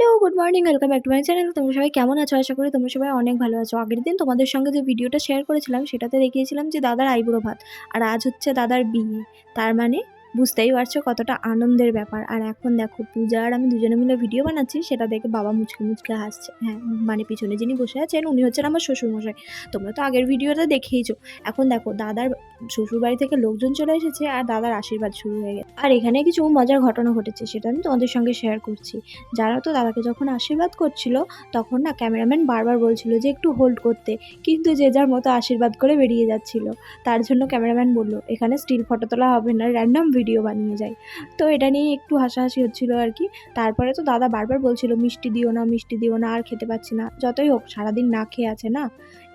Hello, good morning, welcome back to my channel. তোমরা সবাই কেমন আছো? আশা করি তোমরা সবাই অনেক ভালো আছো। আগের দিন তোমাদের সঙ্গে যে ভিডিওটা শেয়ার করেছিলাম, সেটাতে দেখিয়েছিলাম যে দাদার আইবুড়ো ভাত। আর আজ হচ্ছে দাদার বিয়ে। তার মানে বুঝতেই পারছ কতটা আনন্দের ব্যাপার। আর এখন দেখো, পূজা আর আমি দুজনে মিলে ভিডিও বানাচ্ছি, সেটা দেখে বাবা মুচকে মুচকে হাসছে। হ্যাঁ মানে পিছনে যিনি বসে আছেন, উনি হচ্ছেন আমার শ্বশুরমশাই। তোমরা তো আগের ভিডিওটা দেখেইছো। এখন দেখো, দাদার শ্বশুর বাড়ি থেকে লোকজন চলে এসেছে আর দাদার আশীর্বাদ শুরু হয়ে গেছে। আর এখানে কিছু মজার ঘটনা ঘটেছে, সেটা আমি তোমাদের সঙ্গে শেয়ার করছি। যারা তো দাদাকে যখন আশীর্বাদ করছিল, তখন না ক্যামেরাম্যান বারবার বলছিল যে একটু হোল্ড করতে। কিন্তু যে যার মতো আশীর্বাদ করে বেরিয়ে যাচ্ছিল। তার জন্য ক্যামেরাম্যান বলল, এখানে স্টিল ফটো তোলা হবে না র্যান্ডম ভিডিও বানিয়ে যায় তো এটা নিয়ে একটু হাসাহাসি হচ্ছিল আর কি। তারপরে তো দাদা বারবার বলছিল, মিষ্টি দিও না, মিষ্টি দিও না, আর খেতে পাচ্ছি না। যতই হোক, সারাদিন না খেয়ে আছে না?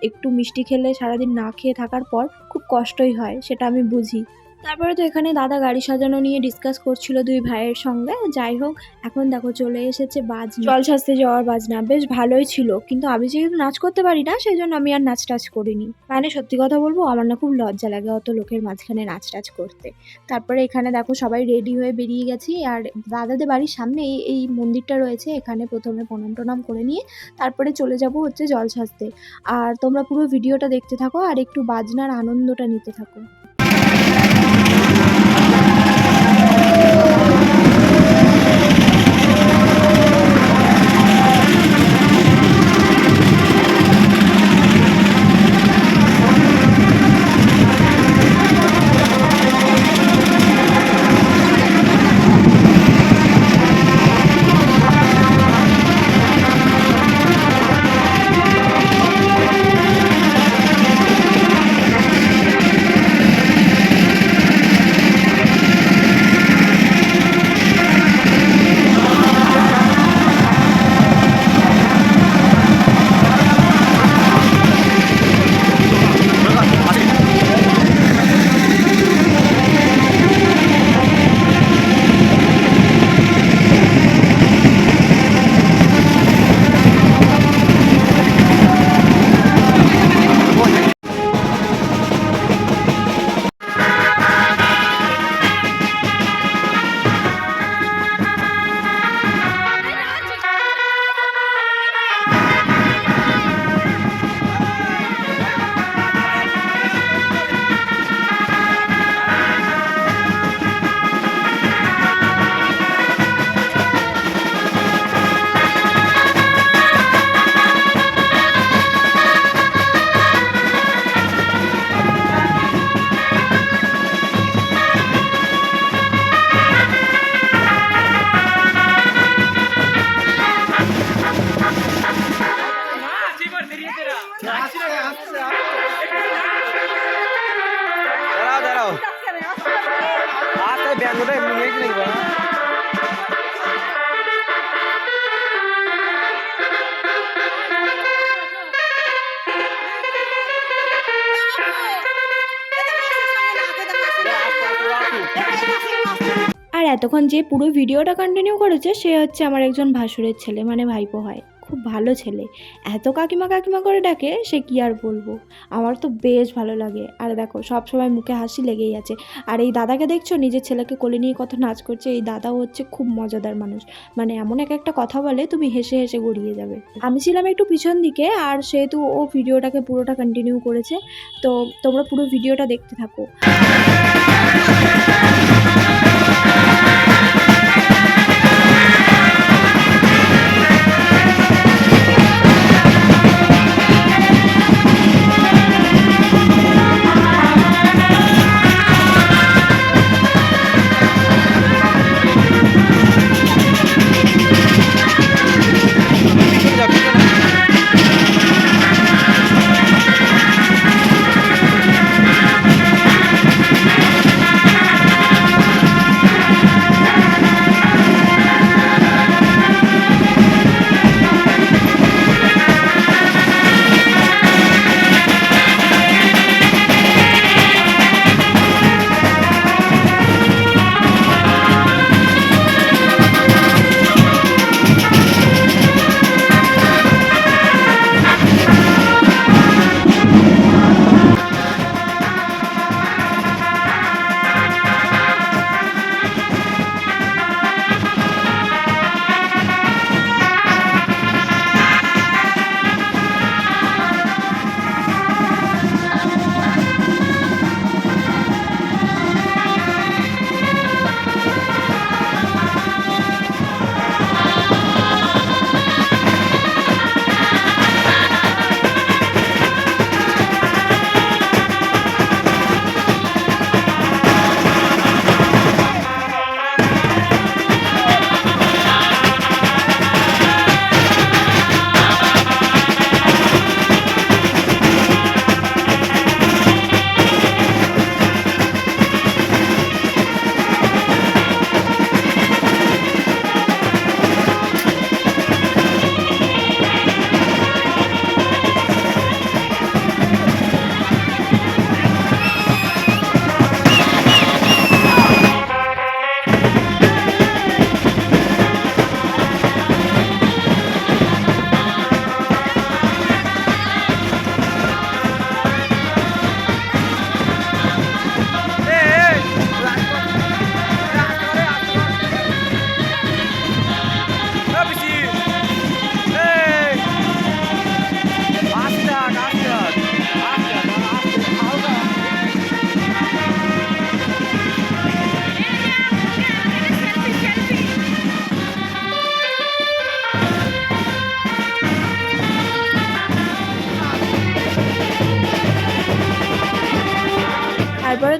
একটু মিষ্টি খেলে সারাদিন না খেয়ে থাকার পর খুব কষ্টই হয়, সেটা আমি বুঝি। তারপরে তো এখানে দাদা গাড়ি সাজানো নিয়ে ডিসকাস করছিল দুই ভাইয়ের সঙ্গে। যাই হোক, এখন দেখো চলে এসেছে বাজনা। জল সাজতে যাওয়ার বাজনা, বেশ ভালোই ছিল। কিন্তু আমি যেহেতু নাচ করতে পারি না সেই জন্য আমি আর নাচ টাচ করিনি। মানে সত্যি কথা বলব, আমার না খুব লজ্জা লাগে অত লোকের মাঝখানে নাচ টাচ করতে। তারপরে এখানে দেখো সবাই রেডি হয়ে বেরিয়ে গেছি। আর দাদাদের বাড়ির সামনে এই এই মন্দিরটা রয়েছে, এখানে প্রথমে প্রণাম টনাম করে নিয়ে তারপরে চলে যাব হচ্ছে জল সাজতে আর তোমরা পুরো ভিডিওটা দেখতে থাকো, আর একটু বাজনার আনন্দটা নিতে থাকো। এতক্ষণ যে পুরো ভিডিওটা কন্টিনিউ করেছে, সে হচ্ছে আমার একজন ভাসুরের ছেলে মানে ভাইপো হয়। খুব ভালো ছেলে। এত কাকিমা কাকিমা করে ডাকে, সে কি আর বলব? আমার তো বেশ ভালো লাগে। আর দেখো, সব সময় মুখে হাসি লেগেই আছে। আর এই দাদাকে দেখছ? নিজের ছেলেকে কোলে নিয়ে কত নাচ করছে। এই দাদাও হচ্ছে খুব মজাদার মানুষ। মানে এমন এক একটা কথা বলে, তুমি হেসে হেসে গড়িয়ে যাবে। আমি ছিলাম একটু পিছন দিকে, আর সেহেতু ও ভিডিওটাকে পুরোটা কন্টিনিউ করেছে। তো তোমরা পুরো ভিডিওটা দেখতে থাকো।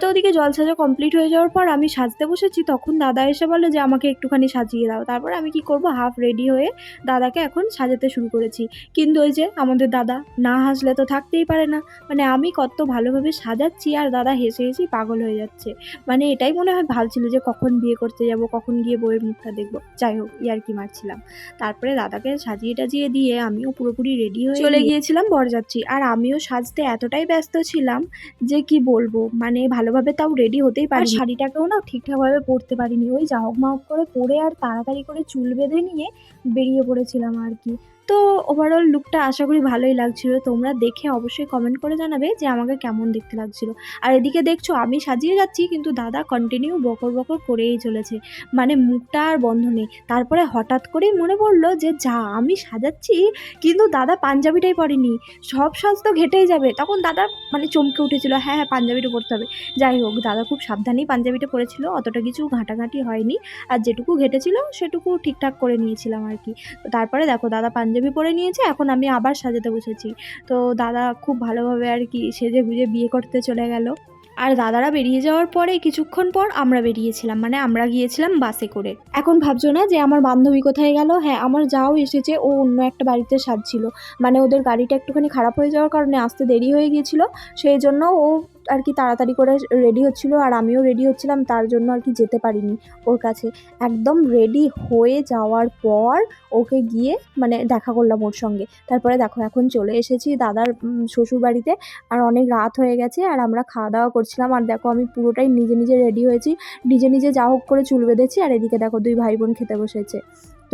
তো ওদিকে জল সাজা কমপ্লিট হয়ে যাওয়ার পর আমি সাজতে বসেছি তখন দাদা এসে বলল যে আমাকে একটুখানি সাজিয়ে দাও। তারপর আমি কি করব হাফ রেডি হয়ে দাদাকে এখন সাজাতে শুরু করেছি। কিন্তু ওই যে আমাদের দাদা না হাসলে তো থাকতেই পারে না। মানে আমি কত ভালোভাবে সাজাচ্ছি আর দাদা হেসে হেসেই পাগল হয়ে যাচ্ছে। মানে এটাই মনে হয় ভাবছিল যে কখন বিয়ে করতে যাব কখন গিয়ে বইয়ের মুখটা দেখব। যাই হোক ইয়ার কি মারছিলাম। তারপরে দাদাকে সাজিয়ে টাজিয়ে দিয়ে আমিও পুরোপুরি রেডি হয়ে চলে গিয়েছিলাম বরযাত্রী। আর আমিও সাজতে এতটাই ব্যস্ত ছিলাম যে কি বলব? মানে ভালোভাবে তাও রেডি হতেই পারি শাড়িটাকেও না ঠিকঠাকভাবে পরতে পারিনি। ওই জাহক মাহক করে পরে আর তাড়াতাড়ি করে চুল বেঁধে নিয়ে বেরিয়ে পড়েছিলাম আর কি। তো ওভারঅল লুকটা আশা করি ভালোই লাগছিল। তোমরা দেখে অবশ্যই কমেন্ট করে জানাবে যে আমাকে কেমন দেখতে লাগছিল। আর এদিকে দেখছ, আমি সাজিয়ে যাচ্ছি, কিন্তু দাদা কন্টিনিউ বকর বকর করেই চলেছে। মানে মুখটা আর বন্ধ নেই। তারপরে হঠাৎ করেই মনে পড়ল যে, যা, আমি সাজাচ্ছি, কিন্তু দাদা পাঞ্জাবিটাই পরেনি। সব সাজ তো ঘেটেই যাবে। তখন দাদা মানে চমকে উঠেছিল হ্যাঁ হ্যাঁ পাঞ্জাবিটা পরতে হবে। যাই হোক, দাদা খুব সাবধানেই পাঞ্জাবিটা পরেছিল, অতটা কিছু ঘাঁটাঘাঁটি হয়নি। আর যেটুকু ঘেটেছিল, সেটুকু ঠিকঠাক করে নিয়েছিলাম আর কি। তারপরে দেখো, দাদা পরে নিয়েছে, এখন আমি আবার সাজাতে বসেছি। তো দাদা খুব ভালোভাবে আর কি সেজে গুজে বিয়ে করতে চলে গেল। আর দাদারা বেরিয়ে যাওয়ার পরে কিছুক্ষণ পর আমরা বেরিয়েছিলাম মানে আমরা গিয়েছিলাম বাসে করে। এখন ভাবছ না যে আমার বান্ধবী কোথায় গেল? হ্যাঁ আমার যাও এসেছে, ও অন্য একটা বাড়িতে সাজছিল। মানে ওদের গাড়িটা একটুখানি খারাপ হয়ে যাওয়ার কারণে আসতে দেরি হয়ে গিয়েছিল, সেই জন্য ও আর কি তাড়াতাড়ি করে রেডি হচ্ছিল আর আমিও রেডি হচ্ছিলাম, তার জন্য আর কি যেতে পারিনি ওর কাছে। একদম রেডি হয়ে যাওয়ার পর ওকে গিয়ে মানে দেখা করলাম ওর সঙ্গে। তারপরে দেখো, এখন চলে এসেছি দাদার শ্বশুর বাড়িতে আর অনেক রাত হয়ে গেছে আর আমরা খাওয়া দাওয়া করছিলাম। আর দেখো, আমি পুরোটাই নিজে নিজে রেডি হয়েছি। নিজে নিজে যা হোক করে চুল বেঁধেছি আর এদিকে দেখো দুই ভাই বোন খেতে বসেছে।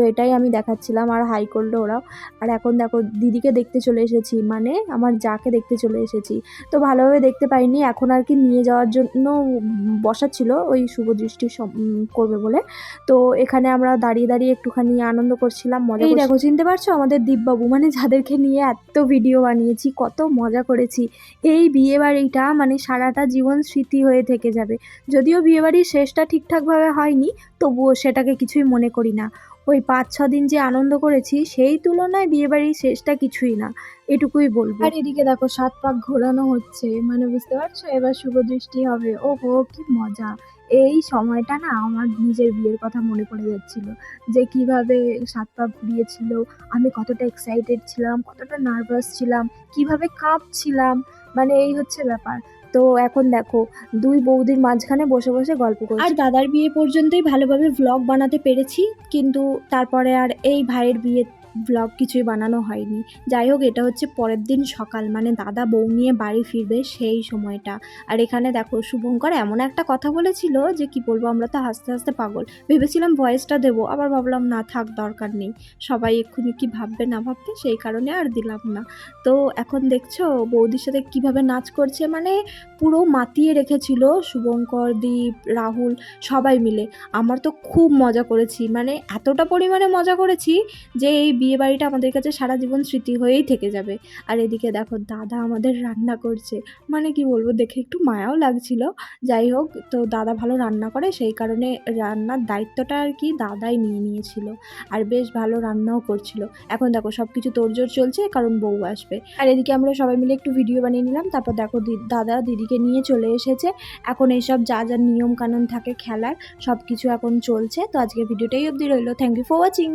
তো এটাই আমি দেখাচ্ছিলাম আর হাই করল ওরাও। আর এখন দেখো দিদিকে দেখতে চলে এসেছি মানে আমার যাকে দেখতে চলে এসেছি। তো ভালোভাবে দেখতে পাইনি এখন আর কি নিয়ে যাওয়ার জন্য বসাচ্ছিল ওই শুভ দৃষ্টি করবে বলে। তো এখানে আমরা দাঁড়িয়ে দাঁড়িয়ে একটুখানি আনন্দ করছিলাম মজা এই দেখো চিনতে পারছ? আমাদের দীপবাবু মানে যাদেরকে নিয়ে এত ভিডিও বানিয়েছি কত মজা করেছি। এই বিয়ে বাড়িটা মানে সারাটা জীবন স্মৃতি হয়ে থেকে যাবে। যদিও বিয়েবাড়ির শেষটা ঠিকঠাকভাবে হয়নি তবুও সেটাকে কিছুই মনে করি না। ওই পাঁচ, ছ দিন যে আনন্দ করেছি, সেই তুলনায় বিয়ে বাড়ির শেষটা কিছুই না। এটুকুই বলব। আর এদিকে দেখো, সাত পাক ঘোরানো হচ্ছে। মানে বুঝতে পারছ? এবার শুভ দৃষ্টি হবে। ও হো কি মজা। এই সময়টা না আমার নিজের বিয়ের কথা মনে পড়ে যাচ্ছিল। যে কীভাবে সাত পা ঘুরিয়েছিল, আমি কতটা এক্সাইটেড ছিলাম, কতটা নার্ভাস ছিলাম, কীভাবে কাঁপছিলাম। মানে এই হচ্ছে ব্যাপার। তো এখন দেখো, দুই বৌদির মাঝখানে বসে বসে গল্প করি আর দাদার বিয়ে পর্যন্তই ভালোভাবে ভ্লগ বানাতে পেরেছি, কিন্তু তারপরে আর এই ভাইয়ের বিয়ে ব্লগ কিছুই বানানো হয়নি। যাই হোক, এটা হচ্ছে পরের দিন সকাল। মানে দাদা বউ নিয়ে বাড়ি ফিরবে সেই সময়টা। আর এখানে দেখো, শুভঙ্কর এমন একটা কথা বলেছিল যে, কি বলব, আমরা তো হাসতে হাসতে পাগল। ভেবেছিলাম ভয়েসটা দেবো, আবার ভাবলাম, না, থাক, দরকার নেই। সবাই এক্ষুনি কি ভাববে, না ভাববে, সেই কারণে আর দিলাম না। তো এখন দেখছ, বৌদির সাথে কীভাবে নাচ করছে মানে পুরো মাতিয়ে রেখেছিল শুভঙ্কর, দীপ, রাহুল, সবাই মিলে। আমার তো খুব মজা করেছি। মানে এতটা পরিমাণে মজা করেছি যে, এই বিয়ে বাড়িটা আমাদের কাছে সারা জীবন স্মৃতি হয়েই থেকে যাবে। আর এদিকে দেখো, দাদা আমাদের রান্না করছে। মানে কি বলব, দেখে একটু মায়াও লাগছিল। যাই হোক, তো দাদা ভালো রান্না করে, সেই কারণে রান্নার দায়িত্বটা আর কি দাদাই নিয়ে নিয়েছিল। আর বেশ ভালো রান্নাও করছিল। এখন দেখো সব কিছু তোড়জোড় চলছে, কারণ বউ আসবে। আর এদিকে আমরা সবাই মিলে একটু ভিডিও বানিয়ে নিলাম। তারপর দেখো দাদা দিদিকে নিয়ে চলে এসেছে। এখন এইসব যা যা নিয়ম কানুন থাকে খেলার সব কিছু এখন চলছে। তো আজকে ভিডিওটাই অবধি রইল। Thank you for watching